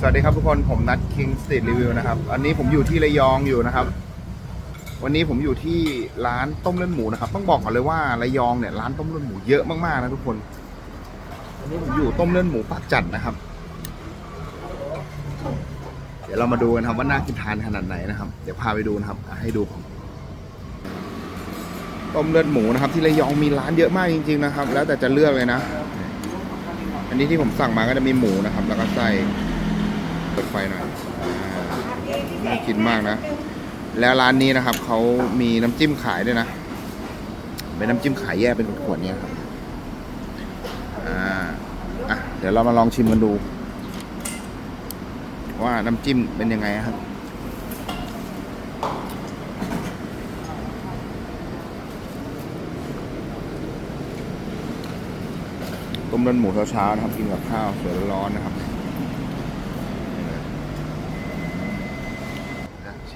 สวัสดีครับทุกคนผมนัด King Street Review นะครับ อันนี้ผมอยู่ที่ระยองอยู่นะครับ วันนี้ผมอยู่ที่ร้านต้มเลือดหมูนะครับ ต้องบอกก่อนเลยว่าระยองเนี่ยร้านต้มเลือดหมูเยอะมากๆนะทุกคน วันนี้ผมอยู่ต้มเลือดหมูปากจัดนะครับ เดี๋ยวเรามาดูกันครับว่าน่ากินทานขนาดไหนนะครับ เดี๋ยวพาไปดูนะครับให้ดูผมต้มเลือดหมูนะครับ ที่ระยองมีร้านเยอะมากจริง ๆนะครับ แล้วแต่จะเลือกเลยนะ อันนี้ที่ผมสั่งมาก็จะมีหมูนะครับ แล้วก็ไส้ ปิดไฟหน่อยอ่าน่ากินมากนะ แล้วร้านนี้นะครับเขามีน้ำจิ้มขายด้วยนะ เป็นน้ำจิ้มขายแยกเป็นขวดๆเนี่ยครับอ่าอะเดี๋ยวเรามาลองชิมกันดู ว่าน้ำจิ้มเป็นยังไงครับต้มเลือดหมูเช้าๆนะครับ กินกับข้าวสวยร้อนๆนะครับ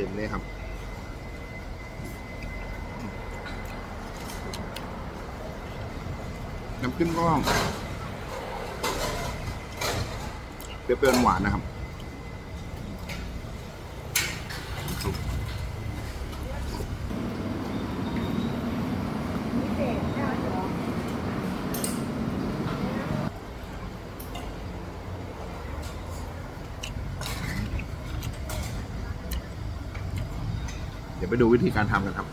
นะชิมนี่ครับน้ำจิ้มก็เปรี้ยวๆหวานนะครับ เดี๋ยวไปดูวิธีการทำกันครับ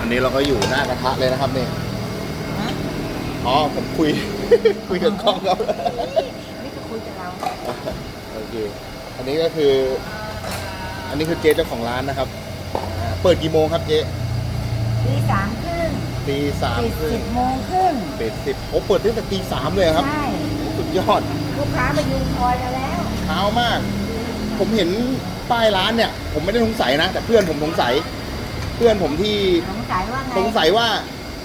อันนี้เราก็อยู่หน้ากระทะเลยนะครับนี่อ๋อผมคุย คุยกับกล้องครับนี่คือคุยกับเราโอเคอันนี้ก็คือ อันนี้คือเจ๊เจ้าของร้านนะครับอ่าเปิดกี่โมงครับเจ๊ตีสามครึ่ง ตีสามปิดครึ่สิงบโมงครึ่งปิดสิบโอ้เปิดตั้งแต่ตีสามเลยเหรอครับ ใช่สุดยอด ลูกค้ามายืนคอยกันแล้ว เช้ามาก ผมเห็นป้ายร้านเนี่ย ผมไม่ได้สงสัยนะ แต่เพื่อนผมสงสัย เพื่อนผมที่สงสัยว่าไงสงสัยว่า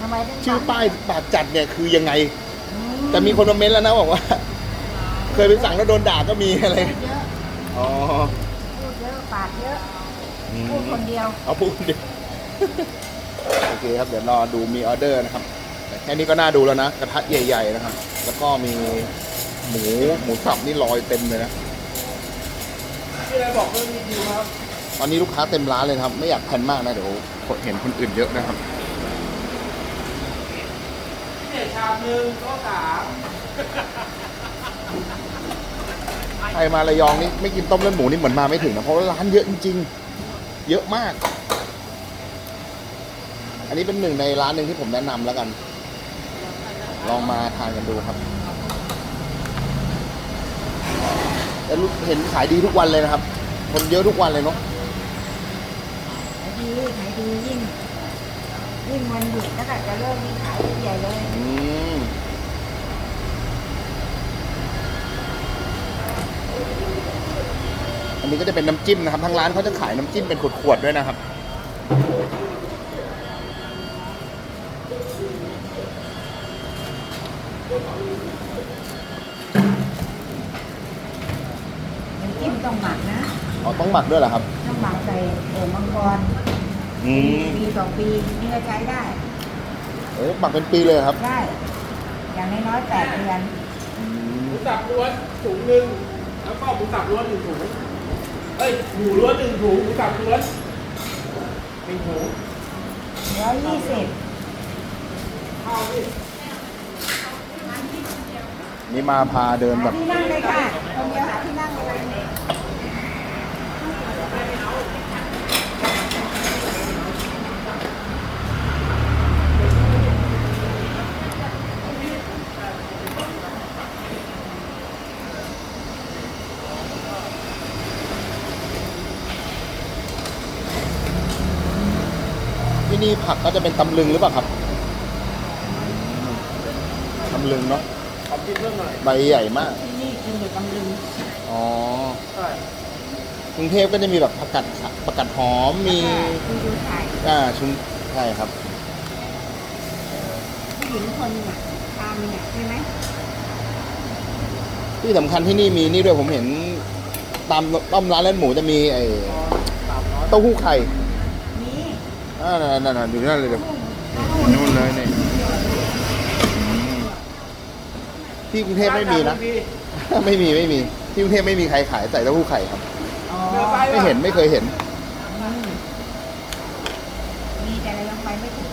ทำไมถึงชื่อป้ายปากจัดเนี่ยคือยังไง อืแต่มีคนมาเม้นต์แล้วนะบอกว่า เคยไปสั่งแล้วโดนด่าก็มีอะไร พูดเยอะอ๋อพูดเยอะปากเยอะอืมพูดคนเดียวเอาพูดดิ โอเคครับเดี๋ยวรอดูมีออเดอร์นะครับแต่แค่นี้ก็น่าดูแล้วนะ กระทะใหญ่ ๆนะครับ แล้วก็มีหมูหมูสับนี่ลอยเต็มเลยนะที่เราบอกเรื่องรีวิวครับตอนนี้ลูกค้าเต็มร้านเลยนะครับ ไม่อยากแพนมากนะเดี๋ยวเห็นคนอื่นเยอะนะครับพิเศษชามหนึ่งก็สามใครมาระยองนี่ไม่กินต้มเลือดหมูนี่เหมือนมาไม่ถึงนะเพราะว่าร้านเยอะจริง ๆ เยอะมาก อันนี้เป็นหนึ่งในร้านหนึ่งที่ผมแนะนำแล้วกัน ลองมาทานกันดูครับแต่รู้เห็นขายดีทุกวันเลยนะครับ คนเยอะทุกวันเลยเนาะขายดีขายดียิ่ง ยิ่งวันหยุดแล้วก็จะเริ่มมีขายดีใหญ่เลยอืมอันนี้ก็จะเป็นน้ำจิ้มนะครับ ทางร้านเขาจะขายน้ำจิ้มเป็นขวดๆด้วยนะครับ น้ำจิ้มต้องหมักนะ อ๋อต้องหมักด้วยเหรอครับ ต้องหมักใส่โอ่งมังกรอืมปีสองปีนี่ก็ใช้ได้โอ้หมักเป็นปีเลยเหรอครับได้ อย่างน้อยๆแปดเดือนอืมหมูสับล้วนถุงหนึ่งแล้วก็หมูสับล้วนหนึ่งถุงเอ้ยหมูล้วนหนึ่งถุงหมูสับล้วนหนึ่งถุงร้อยยี่สิบ ข้าวนี่ นี่มาพาเดินแบบที่นั่งเลยค่ะคนเดียวหาที่นั่งเลยที่นี่ผักก็จะเป็นตำลึงหรือเปล่าครับ ตำลึงเนาะขอ กินเพิ่มหน่อยใบใหญ่มาก ที่นี่กินอยู่ตำลึงอ๋อ ใช่กรุงเทพก็จะมีแบบผักกัดผักกัดหอม มีคุณดูถ่ายอ่า ชุนใช่ครับ ผู้หญิงคนหนึงอะทานเนี่ยใช่ไหมที่สำคัญที่นี่มีนี่ด้วยผมเห็น ตามต้มร้านเล่นหมูจะมีไอ้สามร้อยเต้าหู้ไข่มีอ่านั่นๆๆอยู่นั่นเลยเดี๋ยวนู่นเลยนี่อืม ที่กรุงเทพไม่มีนะ ไม่มีไม่มี ที่กรุงเทพไม่มีใครขายใส่เต้าหู้ไข่ครับ อ๋อเนื้อไส้ไม่เห็นไม่เคยเห็นมีแต่เรายังไปไม่ถึง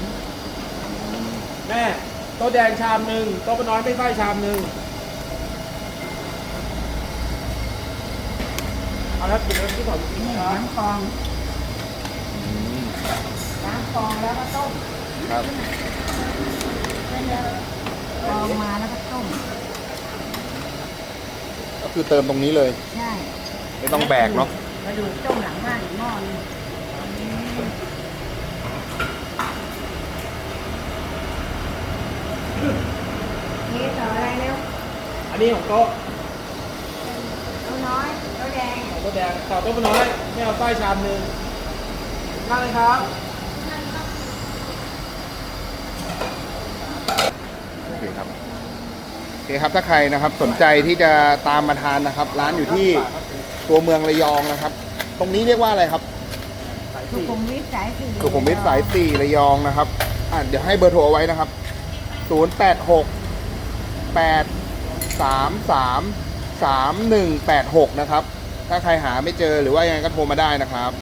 แม่โต๊ะแดงชามหนึ่งโต๊ะน้อยไม่ไส้ชามหนึ่งเอาละกินแล้วที่ผมกินนี่นะครับน้ำฟองน้ำฟองแล้วก็ต้มครับฟองมาแล้วก็ต้มก็ คือเติมตรงนี้เลย ใช่ไม่ต้องแบกเนาะกระดูกต้มหลังบ้านอีกหม้อนึงเทต่ออะไรเร็วอันนี้ของโต๊ะตัวน้อยตัวแดงของโต๊ะแดงต่อโต๊ะน้อยไม่เอาไส้ชามหนึ่งนั่งเลยครับโอเคครับโอเคครับถ้าใครนะครับสนใจที่จะตามมาทานนะครับ ร้านอยู่ที่ตัวเมืองระยองนะครับ ตรงนี้เรียกว่าอะไรครับสุขุมวิทสายสี่สุขุมวิทสายสี่ระยองนะครับอะเดี๋ยวให้เบอร์โทรเอาไว้นะครับ 0 8 6 8 3 3 3 1 8 6 นะครับ ถ้าใครหาไม่เจอหรือว่ายังไงก็โทรมาได้นะครับ